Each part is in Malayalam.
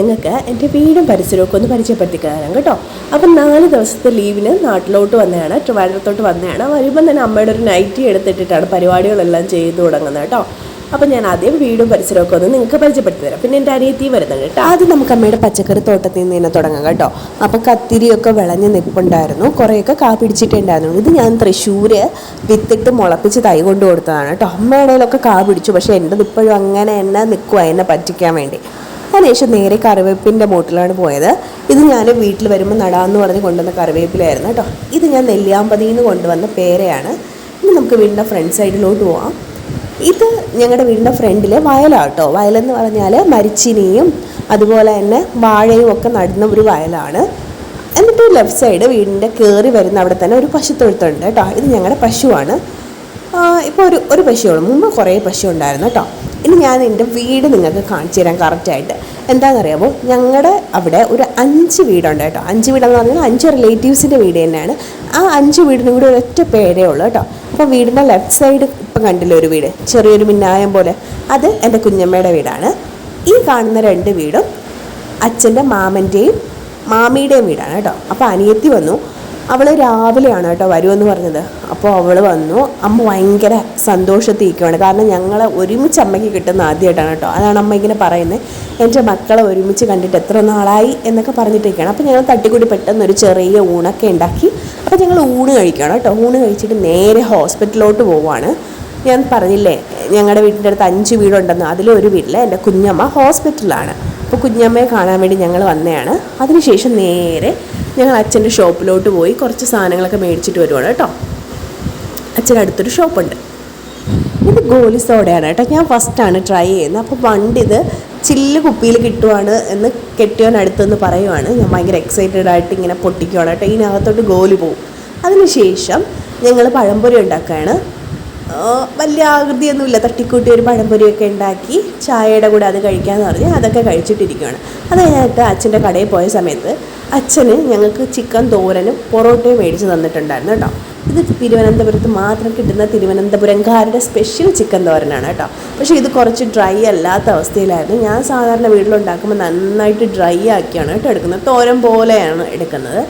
എന്റെ വീടും പരിസരമൊക്കെ ഒന്ന് പരിചയപ്പെടുത്തി കേട്ടോ. അപ്പം നാല് ദിവസത്തെ ലീവിന് നാട്ടിലോട്ട് വന്നതാണ് ട്രിവാൻഡ്രത്തോട്ട് വന്നതാണ്. വരുമ്പം തന്നെ അമ്മയുടെ ഒരു നൈറ്റി എടുത്തിട്ടിട്ടാണ് പരിപാടികളെല്ലാം ചെയ്തു തുടങ്ങുന്നത് കേട്ടോ. അപ്പം ഞാൻ ആദ്യം വീടും പരിസരമൊക്കെ ഒന്ന് നിങ്ങൾക്ക് പരിചയപ്പെടുത്തി തരാം. പിന്നെ എന്റെ അനിയത്തി വരുന്നുണ്ട് കേട്ടോ. ആദ്യം നമുക്ക് അമ്മയുടെ പച്ചക്കറി തോട്ടത്തിൽ നിന്ന് തന്നെ തുടങ്ങാം കേട്ടോ. അപ്പം കത്തിരിയൊക്കെ വിളഞ്ഞ് നിൽപ്പുണ്ടായിരുന്നു കുറേയൊക്കെ കാ പിടിച്ചിട്ടുണ്ടായിരുന്നു. ഇത് ഞാൻ തൃശ്ശൂർ വിത്തിട്ട് മുളപ്പിച്ച് തൈ കൊണ്ടു കൊടുത്തതാണ് കേട്ടോ. അമ്മയുടെയിലൊക്കെ കാ പിടിച്ചു. പക്ഷേ എന്റെത് ഇപ്പോഴും അങ്ങനെ എന്നെ നിൽക്കുക എന്നെ പറ്റിക്കാൻ വേണ്ടി. അതിനുശേഷം നേരെ കറിവേപ്പിന്റെ ബോട്ടിലാണ് പോയത്. ഇത് ഞാൻ വീട്ടിൽ വരുമ്പോൾ നടാന്ന് പറഞ്ഞ് കൊണ്ടുവന്ന കറിവേപ്പിലായിരുന്നു കേട്ടോ. ഇത് ഞാൻ നെല്ലിയാമ്പതിയിൽ നിന്ന് കൊണ്ടുവന്ന പേരയാണ്. ഇനി നമുക്ക് വീടിന്റെ ഫ്രണ്ട് സൈഡിലോട്ട് പോവാം. ഇത് ഞങ്ങളുടെ വീടിന്റെ ഫ്രണ്ടിലെ വയലാണ് കേട്ടോ. വയലെന്ന് പറഞ്ഞാൽ മരിച്ചിനിയും അതുപോലെ തന്നെ വാഴയും ഒക്കെ നടുന്ന ഒരു വയലാണ്. എന്നിട്ട് ലെഫ്റ്റ് സൈഡ് വീടിന്റെ കയറി വരുന്ന അവിടെ തന്നെ ഒരു പശുത്തൊഴുത്തുണ്ട് കേട്ടോ. ഇത് ഞങ്ങളുടെ പശുവാണ്. ഇപ്പോൾ ഒരു ഒരു പശുവാണ് മുമ്പ് കുറേ പശു ഉണ്ടായിരുന്നു കേട്ടോ. ഇനി ഞാൻ എന്റെ വീട് നിങ്ങൾക്ക് കാണിച്ചു തരാം കറക്റ്റായിട്ട് എന്താണെന്നറിയാമോ ഞങ്ങളുടെ അവിടെ ഒരു അഞ്ച് വീടുണ്ട് കേട്ടോ. അഞ്ച് വീടെന്ന് പറഞ്ഞാൽ അഞ്ച് റിലേറ്റീവ്സിന്റെ വീട് തന്നെയാണ്. ആ അഞ്ച് വീടിനും കൂടി ഒരൊറ്റ പേരേ ഉള്ളൂ കേട്ടോ. അപ്പോൾ വീടിന്റെ ലെഫ്റ്റ് സൈഡ് ഇപ്പം കണ്ടില്ല ഒരു വീട്? ചെറിയൊരു മിന്നായം പോലെ. അത് എന്റെ കുഞ്ഞമ്മയുടെ വീടാണ്. ഈ കാണുന്ന രണ്ട് വീടും അച്ഛന്റെ മാമന്റെയും മാമിയുടെയും വീടാണ് കേട്ടോ. അപ്പോൾ അനിയത്തി വന്നു. അവൾ രാവിലെയാണ് കേട്ടോ വരുമെന്ന് പറഞ്ഞത്. അപ്പോൾ അവൾ വന്നു. അമ്മ ഭയങ്കര സന്തോഷത്തിരിക്കുവാണ്. കാരണം ഞങ്ങളെ ഒരുമിച്ച് അമ്മയ്ക്ക് കിട്ടുന്ന ആദ്യമായിട്ടാണ് കേട്ടോ. അതാണ് അമ്മ ഇങ്ങനെ പറയുന്നത്. എന്റെ മക്കളെ ഒരുമിച്ച് കണ്ടിട്ട് എത്ര നാളായി? എന്നൊക്കെ പറഞ്ഞിട്ടിരിക്കുകയാണ്. അപ്പോൾ ഞങ്ങൾ തട്ടിക്കൂടി പെട്ടെന്ന് ഒരു ചെറിയ ഊണൊക്കെ ഉണ്ടാക്കി. അപ്പോൾ ഞങ്ങൾ ഊണ് കഴിക്കുകയാണ് കേട്ടോ. ഊണ് കഴിച്ചിട്ട് നേരെ ഹോസ്പിറ്റലിലോട്ട് പോവുകയാണ്. ഞാൻ പറഞ്ഞില്ലേ ഞങ്ങളുടെ വീട്ടിന്റെ അടുത്ത് അഞ്ച് വീടുണ്ടെന്ന്. അതിലൊരു വീട്ടിൽ എന്റെ കുഞ്ഞമ്മ ഹോസ്പിറ്റലിലാണ്. അപ്പോൾ കുഞ്ഞമ്മയെ കാണാൻ വേണ്ടി ഞങ്ങൾ വന്നതാണ്. അതിനുശേഷം നേരെ ഞങ്ങൾ അച്ഛന്റെ ഷോപ്പിലോട്ട് പോയി കുറച്ച് സാധനങ്ങളൊക്കെ മേടിച്ചിട്ട് വരുവാണ് കേട്ടോ. അച്ഛന്റെ അടുത്തൊരു ഷോപ്പുണ്ട്. ഇത് ഗോലി സോഡയാണ് കേട്ടോ. ഞാൻ ഫസ്റ്റാണ് ട്രൈ ചെയ്യുന്നത്. അപ്പോൾ പണ്ട് ഇത് ചില്ല് കുപ്പിയിൽ കിട്ടുവാണ് എന്ന് കെട്ടിയവൻ അടുത്തെന്ന് പറയുവാണ്. ഞാൻ ഭയങ്കര എക്സൈറ്റഡ് ആയിട്ട് ഇങ്ങനെ പൊട്ടിക്കുവാണ് കേട്ടോ. ഇതിനകത്തോട്ട് ഗോലി പോവും. അതിനുശേഷം ഞങ്ങൾ പഴംപൊരി ഉണ്ടാക്കുകയാണ്. വലിയ ആകൃതിയൊന്നുമില്ല. തട്ടിക്കൂട്ടി ഒരു പഴംപൊരിയൊക്കെ ഉണ്ടാക്കി ചായയുടെ കൂടെ അത് കഴിക്കാമെന്ന് പറഞ്ഞ് അതൊക്കെ കഴിച്ചിട്ടിരിക്കുകയാണ്. അത് കഴിഞ്ഞിട്ട് അച്ഛന്റെ കടയിൽ പോയ സമയത്ത് അച്ഛന് ഞങ്ങൾക്ക് ചിക്കൻ തോരനും പൊറോട്ടയും മേടിച്ച് തന്നിട്ടുണ്ടായിരുന്നു കേട്ടോ. ഇത് തിരുവനന്തപുരത്ത് മാത്രം കിട്ടുന്ന തിരുവനന്തപുരംകാരുടെ സ്പെഷ്യൽ ചിക്കൻ തോരനാണ് കേട്ടോ. പക്ഷേ ഇത് കുറച്ച് ഡ്രൈ അല്ലാത്ത അവസ്ഥയിലായിരുന്നു. ഞാൻ സാധാരണ വീട്ടിലുണ്ടാക്കുമ്പോൾ നന്നായിട്ട് ഡ്രൈ ആക്കിയാണ് കേട്ടോ എടുക്കുന്നത്. തോരൻ പോലെയാണ് എടുക്കുന്നത്.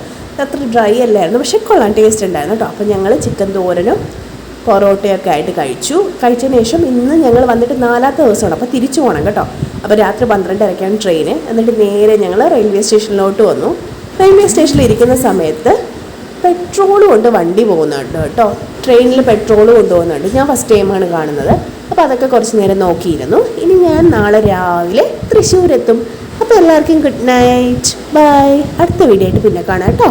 അത്ര ഡ്രൈ അല്ലായിരുന്നു. പക്ഷേ കൊള്ളാം ടേസ്റ്റ് ഉണ്ടായിരുന്നു കേട്ടോ. അപ്പോൾ ഞങ്ങൾ ചിക്കൻ തോരനും പൊറോട്ടയൊക്കെ ആയിട്ട് കഴിച്ചു. കഴിച്ചതിന് ശേഷം ഇന്ന് ഞങ്ങൾ വന്നിട്ട് നാലാമത്തെ ദിവസമാണ്. അപ്പോൾ തിരിച്ചു പോകണം കേട്ടോ. അപ്പോൾ രാത്രി പന്ത്രണ്ടരയ്ക്കാണ് ട്രെയിന് എന്നിട്ട് നേരെ ഞങ്ങൾ റെയിൽവേ സ്റ്റേഷനിലോട്ട് വന്നു. റെയിൽവേ സ്റ്റേഷനിൽ ഇരിക്കുന്ന സമയത്ത് പെട്രോൾ കൊണ്ട് വണ്ടി പോകുന്നുണ്ട് കേട്ടോ. ട്രെയിനിൽ പെട്രോൾ കൊണ്ടുപോകുന്നുണ്ട്. ഞാൻ ഫസ്റ്റ് ടൈമാണ് കാണുന്നത്. അപ്പോൾ അതൊക്കെ കുറച്ച് നേരം നോക്കിയിരുന്നു. ഇനി ഞാൻ നാളെ രാവിലെ തൃശ്ശൂരെത്തും. അപ്പോൾ എല്ലാവർക്കും ഗുഡ് നൈറ്റ് ബൈ അടുത്ത വീഡിയോ ആയിട്ട് പിന്നെ കാണാം കേട്ടോ.